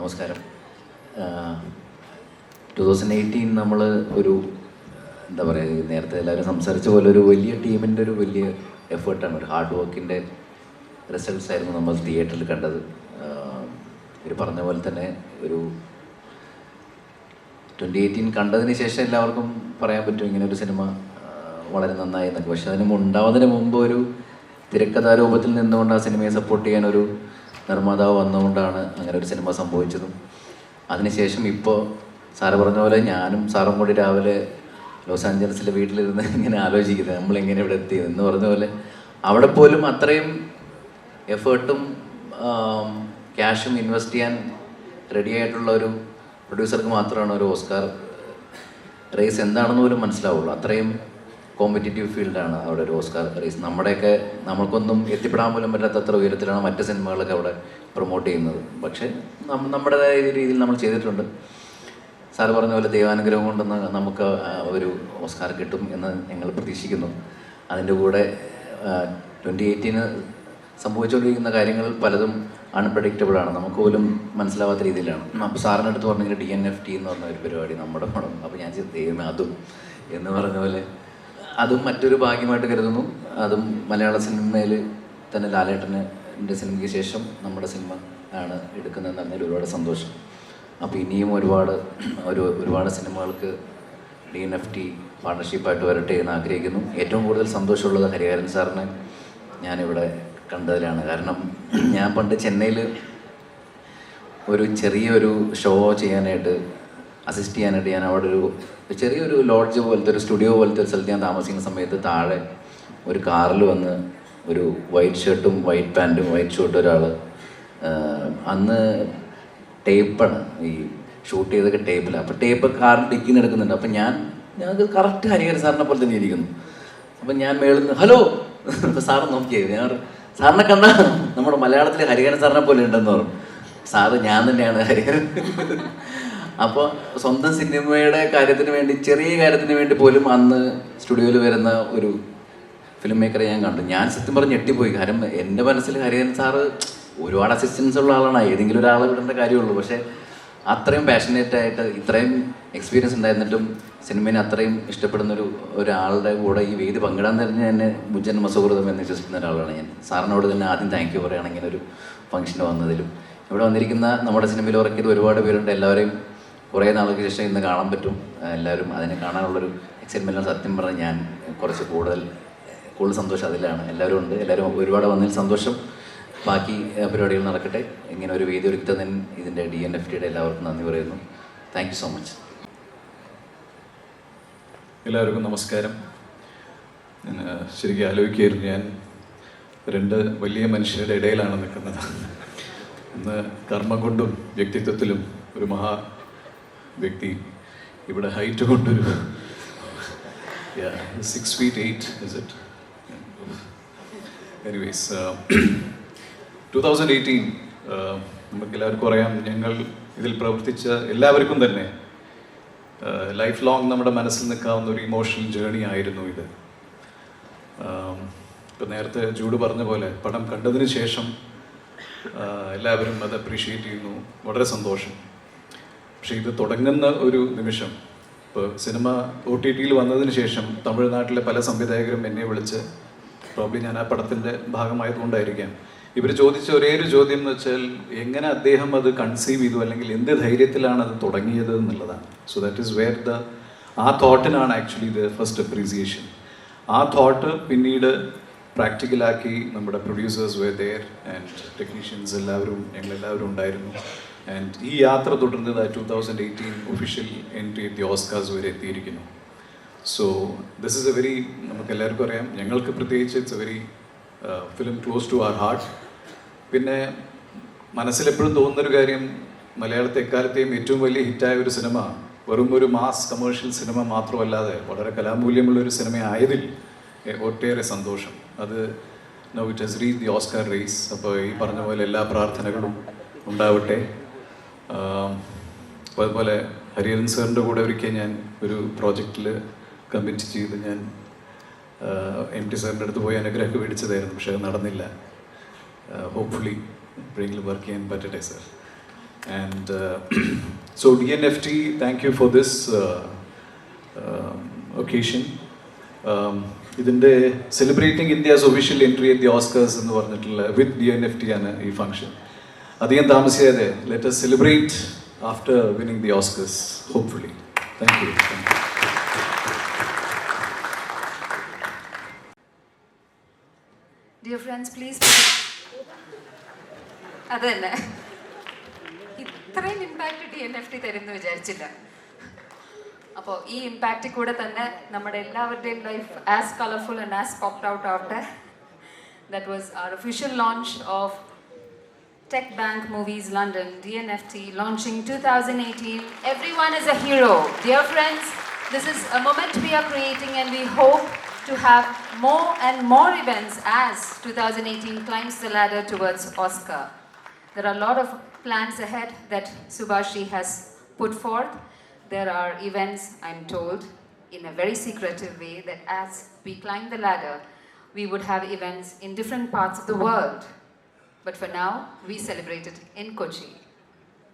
നമസ്കാരം. To thousand eighteen നമ്മൾ ഒരു എന്താ പറയുക നേരത്തെ എല്ലാവരും സംസാരിച്ച പോലെ ഒരു വലിയ ടീമിന്റെ ഒരു വലിയ എഫേർട്ടാണ് ഒരു ഹാർഡ് വർക്കിന്റെ റിസൾട്ട്സ് ആയിരുന്നു നമ്മൾ തിയേറ്ററിൽ കണ്ടത്. ഇവർ പറഞ്ഞ പോലെ തന്നെ ഒരു ട്വന്റി എയ്റ്റീൻ കണ്ടതിന് ശേഷം എല്ലാവർക്കും പറയാൻ പറ്റും ഇങ്ങനെ ഒരു സിനിമ വളരെ നന്നായി എന്നൊക്കെ. പക്ഷെ അതിന് ഉണ്ടാവുന്നതിന് മുമ്പ് ഒരു തിരക്കഥാരൂപത്തിൽ നിന്നുകൊണ്ട് ആ സിനിമയെ സപ്പോർട്ട് ചെയ്യാൻ ഒരു നിർമ്മാതാവ് വന്നുകൊണ്ടാണ് അങ്ങനെ ഒരു സിനിമ സംഭവിച്ചതും. അതിനുശേഷം ഇപ്പോൾ സാറ് പറഞ്ഞ പോലെ ഞാനും സാറും കൂടി രാവിലെ ലോസ് ആഞ്ചലസിലെ വീട്ടിലിരുന്ന് ഇങ്ങനെ ആലോചിക്കുന്നത് നമ്മളെങ്ങനെ ഇവിടെ എത്തി എന്ന് പറഞ്ഞ പോലെ അവിടെ പോലും അത്രയും എഫേർട്ടും ക്യാഷും ഇൻവെസ്റ്റ് ചെയ്യാൻ റെഡി ആയിട്ടുള്ള ഒരു പ്രൊഡ്യൂസർക്ക് മാത്രമാണ് ഒരു ഓസ്കാർ റേസ് എന്താണെന്ന് പോലും മനസ്സിലാവുള്ളൂ. അത്രയും കോമ്പറ്റീറ്റീവ് ഫീൽഡാണ് അവിടെ ഒരു ഓസ്കാർ റേസ് നമ്മുടെയൊക്കെ നമ്മൾക്കൊന്നും എത്തിപ്പെടാൻ പോലും പറ്റാത്തത്ര ഉയരത്തിലാണ് മറ്റ് സിനിമകളൊക്കെ അവിടെ പ്രൊമോട്ട് ചെയ്യുന്നത്. പക്ഷേ നമ്മ- നമ്മുടേതായ രീതിയിൽ നമ്മൾ ചെയ്തിട്ടുണ്ട്. സാറ് പറഞ്ഞ പോലെ ദൈവാനുഗ്രഹം കൊണ്ടൊന്ന് നമുക്ക് ഒരു ഓസ്കാർ കിട്ടും എന്ന് ഞങ്ങൾ പ്രതീക്ഷിക്കുന്നു. അതിന്റെ കൂടെ ട്വന്റി എയ്റ്റീന് സംഭവിച്ചുകൊണ്ടിരിക്കുന്ന കാര്യങ്ങൾ പലതും അൺപ്രഡിക്റ്റബിൾ ആണ്. നമുക്ക് പോലും മനസ്സിലാവാത്ത രീതിയിലാണ്. അപ്പോൾ സാറിന്റെ അടുത്ത് പറഞ്ഞെങ്കിൽ ഡി എൻ എഫ് ടി എന്ന് പറഞ്ഞ ഒരു പരിപാടി നമ്മുടെ പണം അപ്പോൾ ഞാൻ ദൈവമേ അതും എന്ന് പറഞ്ഞ പോലെ അതും മറ്റൊരു ഭാഗ്യമായിട്ട് കരുതുന്നു. അതും മലയാള സിനിമയിൽ തന്നെ ലാലേട്ടന്റെ സിനിമയ്ക്ക് ശേഷം നമ്മുടെ സിനിമ ആണ് എടുക്കുന്നതെന്ന് പറഞ്ഞാൽ ഒരുപാട് സന്തോഷം. അപ്പോൾ ഇനിയും ഒരുപാട് ഒരു ഒരുപാട് സിനിമകൾക്ക് ഡി എൻ എഫ് ടി പാർട്ണർഷിപ്പായിട്ട് വരട്ടെ എന്ന് ആഗ്രഹിക്കുന്നു. ഏറ്റവും കൂടുതൽ സന്തോഷമുള്ളത് ഹരിഹരൻ സാറിനെ ഞാനിവിടെ കണ്ടതിലാണ്. കാരണം ഞാൻ പണ്ട് ചെന്നൈയിൽ ഒരു ചെറിയൊരു ഷോ ചെയ്യാനായിട്ട് അസിസ്റ്റ് ചെയ്യാനായിട്ട് ഞാൻ അവിടെ ഒരു ചെറിയൊരു ലോഡ്ജ് പോലത്തെ ഒരു സ്റ്റുഡിയോ പോലത്തെ ഒരു സ്ഥലത്ത് ഞാൻ താമസിക്കുന്ന സമയത്ത് താഴെ ഒരു കാറിൽ വന്ന് ഒരു വൈറ്റ് ഷർട്ടും വൈറ്റ് പാന്റും വൈറ്റ് ഷർട്ടും ഒരാൾ അന്ന് ടേപ്പാണ് ഈ ഷൂട്ട് ചെയ്തൊക്കെ ടേപ്പിലാണ് അപ്പോൾ ടേപ്പ് കാറിൽ ഡിക്കിന്ന് എടുക്കുന്നുണ്ട് അപ്പം ഞാൻ ഞങ്ങൾക്ക് കറക്റ്റ് ഹരിഹര സാറിനെ പോലെ തന്നെ ഇരിക്കുന്നു. അപ്പം ഞാൻ മേളിൽ നിന്ന് ഹലോ! അപ്പോൾ സാറ് നോക്കിയത് ഞാൻ സാറിനെ കണ്ട നമ്മുടെ മലയാളത്തിലെ ഹരിഹരൻ സാറിനെ പോലെ ഉണ്ടെന്ന് പറഞ്ഞു. സാറ് ഞാൻ തന്നെയാണ് ഹരിഹരൻ. അപ്പോൾ സ്വന്തം സിനിമയുടെ കാര്യത്തിന് വേണ്ടി ചെറിയ കാര്യത്തിന് വേണ്ടി പോലും അന്ന് സ്റ്റുഡിയോയിൽ വരുന്ന ഒരു ഫിലിം മേക്കറെ ഞാൻ കണ്ടു. ഞാൻ സത്യം പറഞ്ഞ് ഞെട്ടിപ്പോയി. കാരണം എന്റെ മനസ്സിൽ ഹരിഹരൻ സാറ് ഒരുപാട് അസിസ്റ്റൻസ് ഉള്ള ആളാണ്. ഏതെങ്കിലും ഒരാളെ വിടേണ്ട കാര്യമുള്ളൂ. പക്ഷേ അത്രയും പാഷനേറ്റ് ആയിട്ട് ഇത്രയും എക്സ്പീരിയൻസ് ഉണ്ടായിരുന്നിട്ടും സിനിമയെ അത്രയും ഇഷ്ടപ്പെടുന്ന ഒരു ഒരാളുടെ കൂടെ ഈ വേദി പങ്കിടാൻ തന്നെ എന്നെ മുജ്ജന്മ സുഹൃതം എന്ന് വിശ്വസിക്കുന്ന ഒരാളാണ് ഞാൻ. സാറിനോട് തന്നെ ആദ്യം താങ്ക് യു പറയുകയാണ് ഇങ്ങനെ ഒരു ഫംഗ്ഷന് വന്നതിലും. ഇവിടെ വന്നിരിക്കുന്ന നമ്മുടെ സിനിമയിൽ വർക്ക് ചെയ്ത ഒരുപാട് പേരുണ്ട്. എല്ലാവരെയും കുറേ നാൾക്ക് ശേഷം ഇന്ന് കാണാൻ പറ്റും. എല്ലാവരും അതിനെ കാണാനുള്ളൊരു എക്സൈറ്റ്മെന്റ് സത്യം പറഞ്ഞാൽ ഞാൻ കുറച്ച് കൂടുതൽ കൂടുതൽ സന്തോഷം അതിലാണ്. എല്ലാവരും ഉണ്ട്. എല്ലാവരും ഒരുപാട് വന്നതിൽ സന്തോഷം. ബാക്കി പരിപാടികൾ നടക്കട്ടെ. ഇങ്ങനെ ഒരു വേദി ഒരുക്കുന്നതിന് ഇതിന്റെ ഡി എൻ എഫ് ടിയുടെ എല്ലാവർക്കും നന്ദി പറയുന്നു. താങ്ക് സോ മച്ച് എല്ലാവർക്കും നമസ്കാരം. ഞാൻ ശരിക്കും ആലോചിക്കുകയായിരുന്നു. ഞാൻ രണ്ട് വലിയ മനുഷ്യരുടെ ഇടയിലാണ് നിൽക്കുന്നത്. ഇന്ന് കർമ്മം കൊണ്ടും വ്യക്തിത്വത്തിലും ഒരു മഹാ വ്യക്തി ഇവിടെ ഹൈറ്റ് കൊണ്ടൊരു six feet eight is it anyways two thousand eighteen നമുക്ക് എല്ലാവർക്കും അറിയാം ഞങ്ങൾ ഇതിൽ പ്രവർത്തിച്ച എല്ലാവർക്കും തന്നെ ലൈഫ് ലോങ് നമ്മുടെ മനസ്സിൽ നിൽക്കാവുന്ന ഒരു ഇമോഷണൽ ജേണി ആയിരുന്നു ഇത്. ഇപ്പം നേരത്തെ ജൂഡ് പറഞ്ഞ പോലെ പടം കണ്ടതിന് ശേഷം എല്ലാവരും അത് അപ്രീഷിയേറ്റ് ചെയ്യുന്നു. വളരെ സന്തോഷം. പക്ഷേ ഇത് തുടങ്ങുന്ന ഒരു നിമിഷം. ഇപ്പോൾ സിനിമ ഒ ടി ടിയിൽ വന്നതിന് ശേഷം തമിഴ്നാട്ടിലെ പല സംവിധായകരും എന്നെ വിളിച്ച് പ്രോബ്ലി ഞാൻ ആ പടത്തിന്റെ ഭാഗമായതുകൊണ്ടായിരിക്കാം. ഇവർ ചോദിച്ച ഒരേ ഒരു ചോദ്യം എന്ന് വെച്ചാൽ എങ്ങനെ അദ്ദേഹം അത് കൺസീവ് ചെയ്തു? അല്ലെങ്കിൽ എന്ത് ധൈര്യത്തിലാണ് അത് തുടങ്ങിയത് എന്നുള്ളതാണ്. So that is where the ആ തോട്ടിനാണ് ആക്ച്വലി ദ ഫസ്റ്റ് അപ്രീസിയേഷൻ ആ തോട്ട് പിന്നീട് പ്രാക്ടിക്കലാക്കി നമ്മുടെ producers where there and technicians എല്ലാവരും ഞങ്ങളെല്ലാവരും ഉണ്ടായിരുന്നു. ആൻഡ് ഈ യാത്ര തുടർന്നത് two thousand eighteen official entry the Oscars വരെ എത്തിയിരിക്കുന്നു. So this is a very നമുക്ക് എല്ലാവർക്കും അറിയാം. ഞങ്ങൾക്ക് പ്രത്യേകിച്ച് it's a very film close to our heart പിന്നെ മനസ്സിലെപ്പോഴും തോന്നുന്നൊരു കാര്യം മലയാളത്തെ എക്കാലത്തെയും ഏറ്റവും വലിയ ഹിറ്റായ ഒരു സിനിമ വെറും ഒരു മാസ് കമേഴ്ഷ്യൽ സിനിമ മാത്രമല്ലാതെ വളരെ കലാമൂല്യമുള്ള ഒരു സിനിമ ആയതിൽ എ- ഒട്ടേറെ സന്തോഷം. അത് no it has reach the Oscar race അപ്പോൾ ഈ പറഞ്ഞ പോലെ എല്ലാ പ്രാർത്ഥനകളും ഉണ്ടാവട്ടെ. അപ്പോൾ അതുപോലെ ഹരിഹരൻ സാറിന്റെ കൂടെ ഒരിക്കൽ ഞാൻ ഒരു പ്രോജക്റ്റിൽ കമ്മിറ്റ് ചെയ്ത് ഞാൻ എം ടി സാറിന്റെ അടുത്ത് പോയി അനുഗ്രഹമൊക്കെ മേടിച്ചതായിരുന്നു പക്ഷേ അത് നടന്നില്ല. ഹോപ്പ്ഫുള്ളി എപ്പോഴെങ്കിലും വർക്ക് ചെയ്യാൻ പറ്റട്ടെ sir and so D N F T thank you for this. Um, ഇതിന്റെ celebrating India's official entry at the Oscars എന്ന് പറഞ്ഞിട്ടുള്ള with D N F T ആണ് ഈ ഫംഗ്ഷൻ അധികം താമസിയാതെ let's celebrate after winning the Oscars hopefully thank you dear friends please അത് ഇത്രയും impact D N F T തരുമെന്ന് വിചാരിച്ചില്ല. അപ്പോൾ ഈ ഇമ്പാക്റ്റിൽ കൂടെ തന്നെ നമ്മുടെ എല്ലാവരുടെയും life as colourful and as popped out ആവട്ടെ that was our official launch of Tech Bank Movies London, DNFT, launching 2018. Everyone is a hero. Dear friends, this is a moment we are creating, and we hope to have more and more events as 2018 climbs the ladder towards Oscar. There are a lot of plans ahead that Subhashi has put forth. There are events, I'm told, in a very secretive way, that as we climb the ladder, we would have events in different parts of the world. But for now, we celebrate it in Kochi.